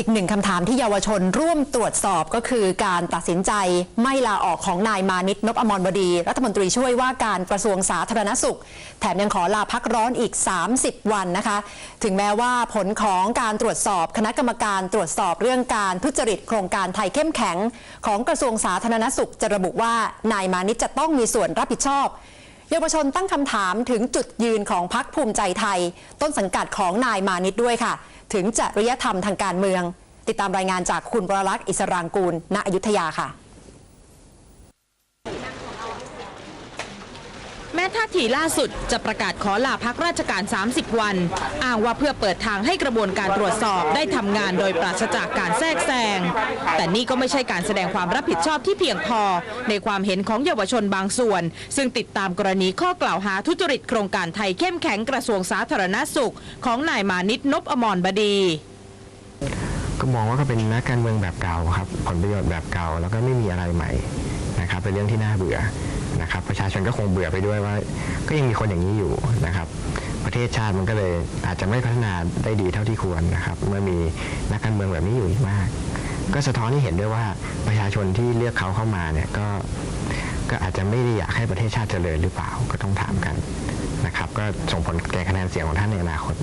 อีกหนึ่งคำถามที่เยาวชนร่วมตรวจสอบก็คือการตัดสินใจไม่ลาออกของนายมานิตนพอมรบดี รัฐมนตรีช่วยว่าการกระทรวงสาธารณสุข แถมยังขอลาพักร้อนอีก 30 วันนะคะ ถึงแม้ว่าผลของการตรวจสอบคณะกรรมการตรวจสอบเรื่องการทุจริตโครงการไทยเข้มแข็ง ของกระทรวงสาธารณสุข จะระบุว่านายมานิตจะต้องมีส่วนรับผิดชอบเยาวชนตั้งคำถามถึงจุดยืนของพักภูมิใจไทย ต้นสังกัดของนายมานิตด้วยค่ะ ถึงจริยธรรมทางการเมือง ติดตามรายงานจากคุณบรลักษ์อิสรางกูลณอยุธยาค่ะ แม้ท่าทีล่าสุดจะประกาศขอลาพักราชการ 30 วัน อ้างว่าเพื่อเปิดทางให้กระบวนการตรวจสอบได้ทำงานโดยปราศจากการแทรกแซง แต่นี่ก็ไม่ใช่การแสดงความรับผิดชอบที่เพียงพอ ในความเห็นของเยาวชนบางส่วน ซึ่งติดตามกรณีข้อกล่าวหาทุจริตโครงการไทยเข้มแข็งกระทรวงสาธารณสุข ของนายมานิตนพอมรบดีก็มองว่าก็เป็นนักการเมืองแบบเก่าครับผลประโยชน์แบบเก่าแล้วก็ไม่มีอะไรใหม่นะครับเป็นเรื่องที่น่าเบื่อ นะครับประชาชนก็คงเบื่อไปด้วยว่า ก็ยังมีคนอย่างนี้อยู่นะครับ ประเทศชาติมันก็เลยอาจจะไม่พัฒนาได้ดีเท่าที่ควรนะครับ เมื่อมีนักการเมืองแบบนี้อยู่มาก ก็สะท้อนให้เห็นด้วยว่าประชาชนที่เลือกเขาเข้ามาเนี่ยก็ก็อาจจะไม่ได้อยากให้ประเทศชาติเจริญหรือเปล่าก็ต้องถามกันนะครับ ก็ส่งผลแก่คะแนนเสียงของท่านในอนาคต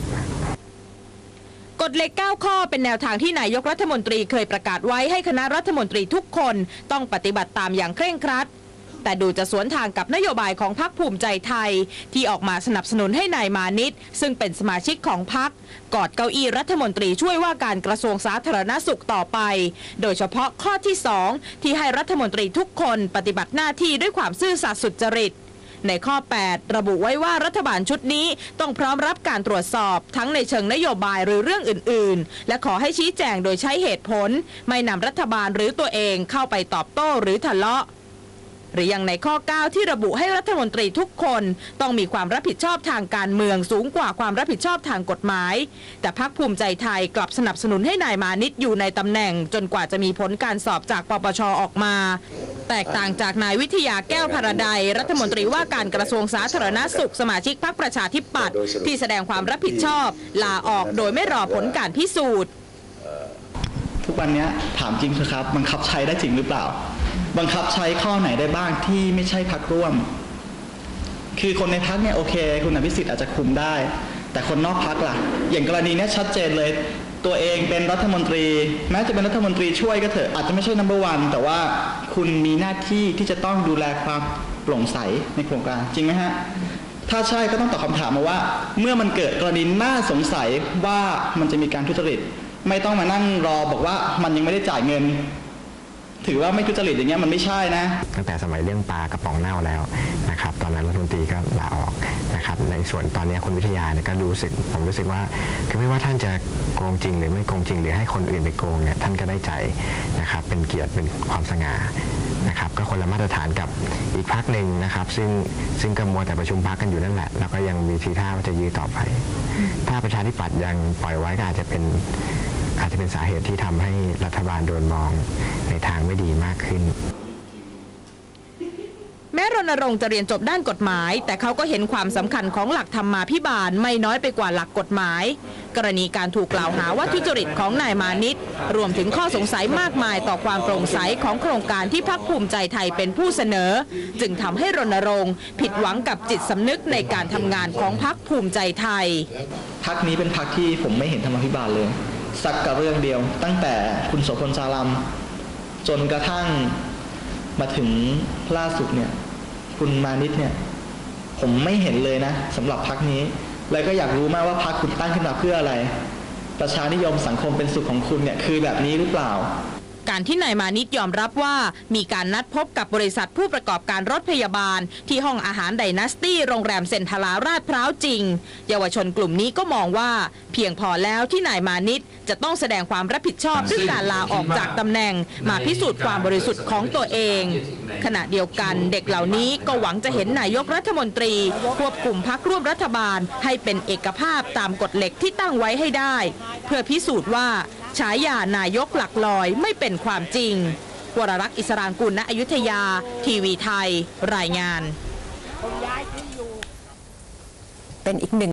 กฎเหล็ก 9 ข้อเป็นแนวทางที่นายกรัฐมนตรีเคยประกาศไว้ให้คณะรัฐมนตรีทุกคนต้องปฏิบัติตามอย่างเคร่งครัด แต่ดูจะสวนทางกับนโยบายของพรรคภูมิใจไทย ที่ออกมาสนับสนุนให้นายมานิตซึ่งเป็นสมาชิกของพรรคกอดเก้าอี้รัฐมนตรีช่วยว่าการกระทรวงสาธารณสุขต่อไป โดยเฉพาะข้อที่ 2 ที่ให้รัฐมนตรีทุกคนปฏิบัติหน้าที่ด้วยความซื่อสัตย์สุจริตในข้อ 8 ระบุไว้ว่ารัฐบาลชุดนี้ต้องพร้อมรับการตรวจสอบทั้งในเชิงนโยบายหรือเรื่องอื่น ๆ และขอให้ชี้แจงโดยใช้เหตุผล ไม่นำรัฐบาลหรือตัวเองเข้าไปตอบโต้หรือทะเลาะ หรือยังในข้อ 9 ที่ระบุให้รัฐมนตรีทุกคนต้องมีความรับผิดชอบทางการเมืองสูงกว่าความรับผิดชอบทางกฎหมาย แต่พักภูมิใจไทยกลับสนับสนุนให้นายมานิตอยู่ในตำแหน่ง จนกว่าจะมีผลการสอบจากปปชออกมา แตกต่างจากนายวิทยาแก้วพราไดยรัฐมนตรีว่าการกระทรวงสาธารณสุขสมาชิกพรรคประชาธิปัตย์ที่แสดงความรับผิดชอบ ลาออกโดยไม่รอผลการพิสูจน์ทุกวันนี้ถามจริงเถอะครับบังคับใช้ได้จริงหรือเปล่า บังคับใช้ข้อไหนได้บ้างที่ไม่ใช่พักร่วม คือคนในพักเนี่ยโอเค คุณอภิสิทธิ์อาจจะคุมได้ แต่คนนอกพักล่ะ อย่างกรณีนี้ชัดเจนเลย ตัวเองเป็นรัฐมนตรี แม้จะเป็นรัฐมนตรีช่วยก็เถอะอาจจะไม่ใช่ number one แต่ว่าคุณมีหน้าที่ที่จะต้องดูแลความโปร่งใสในโครงการจริงไหมฮะถ้าใช่ก็ต้องตอบคำถามมาว่า เมื่อมันเกิดกรณีน่าสงสัยว่ามันจะมีการทุจริต ไม่ต้องมานั่งรอบอกว่ามันยังไม่ได้จ่ายเงิน ถือว่าไม่ทุจริตอย่างเงี้ยมันไม่ใช่นะ ตั้งแต่สมัยเรื่องปลากระป๋องเน่าแล้วนะครับตอนนั้นรัฐมนตรีก็ลาออกนะครับในส่วนตอนนี้คุณวิทยาเนี่ยก็รู้สึกผมรู้สึกว่าคือไม่ว่าท่านจะโกงจริง หรือไม่โกงจริง หรือให้คนอื่นไปโกงเนี่ยท่านก็ได้ใจนะครับเป็นเกียรติเป็นความสง่านะครับก็คนละมาตรฐานกับอีกพักหนึ่งนะครับ ซึ่งซึ่งก็มัวแต่ประชุมพักกันอยู่นั่นแหละ แล้วก็ยังมีทีท่าว่าจะยื้อต่อไป ถ้าประชาธิปัตย์ยังปล่อยไว้ก็อาจจะเป็น อาจจะเป็นสาเหตุที่ทำให้รัฐบาลโดนมองในทางไม่ดีมากขึ้น แม้รณรงค์จะเรียนจบด้านกฎหมาย แต่เขาก็เห็นความสำคัญของหลักธรรมาภิบาลไม่น้อยไปกว่าหลักกฎหมาย กรณีการถูกกล่าวหาว่าทุจริตของนายมานิตรวมถึงข้อสงสัยมากมายต่อความโปร่งใสของโครงการที่พักภูมิใจไทยเป็นผู้เสนอ จึงทำให้รณรงค์ ผิดหวังกับจิตสำนึกในการทำงานของพักภูมิใจไทย พักนี้เป็นพักที่ผมไม่เห็นธรรมาภิบาลเลย สักกับเรื่องเดียว ตั้งแต่คุณโสพลสารัมจนกระทั่งมาถึงล่าสุดเนี่ย คุณมานิดเนี่ย ผมไม่เห็นเลยนะสำหรับพักนี้เลยก็อยากรู้มากว่าพักคุณตั้งขึ้นมาเพื่ออะไร ประชานิยมสังคมเป็นสุขของคุณเนี่ย คือแบบนี้หรือเปล่า การที่นายมานิตยอมรับว่า มีการนัดพบกับบริษัทผู้ประกอบการรถพยาบาล ที่ห้องอาหารไดนาสตี้โรงแรมเซนทาราราชพร้าวจริง เยาวชนกลุ่มนี้ก็มองว่า เพียงพอแล้วที่นายมานิตจะต้องแสดงความรับผิดชอบด้วยการลาออกจากตำแหน่ง มาพิสูจน์ความบริสุทธิ์ของตัวเอง ขณะเดียวกันเด็กเหล่านี้ก็หวังจะเห็นนายกรัฐมนตรี ควบคุมพักร่วมรัฐบาล ให้เป็นเอกภาพตามกฎเหล็กที่ตั้งไว้ให้ได้ เพื่อพิสูจน์ว่า ฉายานายกหลักลอยไม่เป็นความจริง วรรักษ์อิสรางกุลณอยุธยา ทีวีไทย รายงาน เป็นอีกหนึ่ง